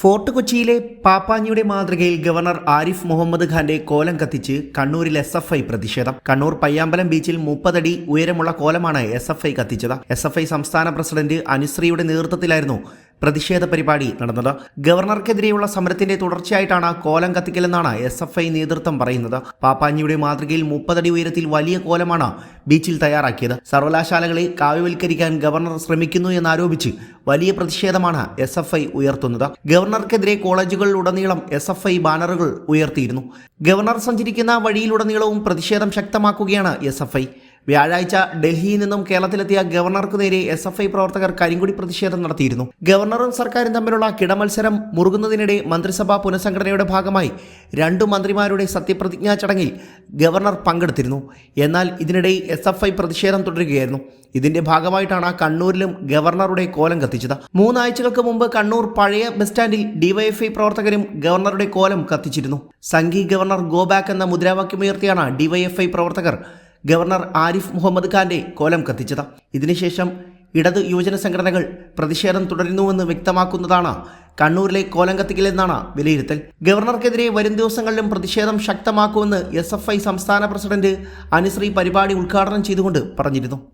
Fort കൊച്ചിയിലെ പാപ്പാഞ്ഞിയുടെ മാതൃകയിൽ governor Arif Muhammad ഖാന്റെ കോലം കത്തിച്ച് കണ്ണൂരിൽ എസ് എഫ് ഐ പ്രതിഷേധം. കണ്ണൂർ പയ്യാമ്പലം ബീച്ചിൽ മുപ്പതടി ഉയരമുള്ള കോലമാണ് എസ് എഫ് ഐ കത്തിച്ചത്. എസ് എഫ് ഐ സംസ്ഥാന പ്രസിഡന്റ് അനുശ്രീയുടെ നേതൃത്വത്തിലായിരുന്നു പ്രതിഷേധ പരിപാടി നടന്നത്. ഗവർണർക്കെതിരെയുള്ള സമരത്തിന്റെ തുടർച്ചയായിട്ടാണ് കോലം കത്തിക്കലെന്നാണ് എസ് എഫ് ഐ നേതൃത്വം പറയുന്നത്. പാപ്പാഞ്ഞിയുടെ മാതൃകയിൽ മുപ്പതടി ഉയരത്തിൽ വലിയ കോലമാണ് ബീച്ചിൽ തയ്യാറാക്കിയത്. സർവകലാശാലകളെ കാവ്യവൽക്കരിക്കാൻ ഗവർണർ ശ്രമിക്കുന്നു എന്നാരോപിച്ച് വലിയ പ്രതിഷേധമാണ് എസ് എഫ് ഐ ഉയർത്തുന്നത്. ഗവർണർക്കെതിരെ കോളേജുകളിലുടനീളം എസ് എഫ് ഐ ബാനറുകൾ ഉയർത്തിയിരുന്നു. ഗവർണർ സഞ്ചരിക്കുന്ന വഴിയിലുടനീളവും പ്രതിഷേധം ശക്തമാക്കുകയാണ് എസ് എഫ് ഐ. വ്യാഴാഴ്ച ഡൽഹിയിൽ നിന്നും കേരളത്തിലെത്തിയ ഗവർണർക്ക് നേരെ എസ് എഫ് ഐ പ്രവർത്തകർ കരിങ്കുടി പ്രതിഷേധം നടത്തിയിരുന്നു. ഗവർണറും സർക്കാരും തമ്മിലുള്ള കിടമത്സരം മുറുകുന്നതിനിടെ മന്ത്രിസഭാ പുനഃസംഘടനയുടെ ഭാഗമായി രണ്ടു മന്ത്രിമാരുടെ സത്യപ്രതിജ്ഞാ ചടങ്ങിൽ ഗവർണർ പങ്കെടുത്തിരുന്നു. എന്നാൽ ഇതിനിടെ എസ് എഫ് ഐ പ്രതിഷേധം തുടരുകയായിരുന്നു. ഇതിന്റെ ഭാഗമായിട്ടാണ് കണ്ണൂരിലും ഗവർണറുടെ കോലം കത്തിച്ചത്. മൂന്നാഴ്ചകൾക്ക് മുമ്പ് കണ്ണൂർ പഴയ ബസ് സ്റ്റാൻഡിൽ ഡിവൈഎഫ്ഐ പ്രവർത്തകരും ഗവർണറുടെ കോലം കത്തിച്ചിരുന്നു. സംഘി ഗവർണർ ഗോ ബാക്ക് എന്ന മുദ്രാവാക്യമുയർത്തിയാണ് ഡിവൈഎഫ്ഐ പ്രവർത്തകർ ഗവർണർ ആരിഫ് മുഹമ്മദ് ഖാന്റെ കോലം കത്തിച്ചത്. ഇതിനുശേഷം ഇടത് യുവജന സംഘടനകൾ പ്രതിഷേധം തുടരുന്നുവെന്ന് വ്യക്തമാക്കുന്നതാണ് കണ്ണൂരിലെ കോലം കത്തിക്കലെന്നാണ് വിലയിരുത്തൽ. ഗവർണർക്കെതിരെ വരും ദിവസങ്ങളിലും പ്രതിഷേധം ശക്തമാക്കുമെന്ന് എസ് സംസ്ഥാന പ്രസിഡന്റ് അനുശ്രീ പരിപാടി ഉദ്ഘാടനം ചെയ്തുകൊണ്ട് പറഞ്ഞിരുന്നു.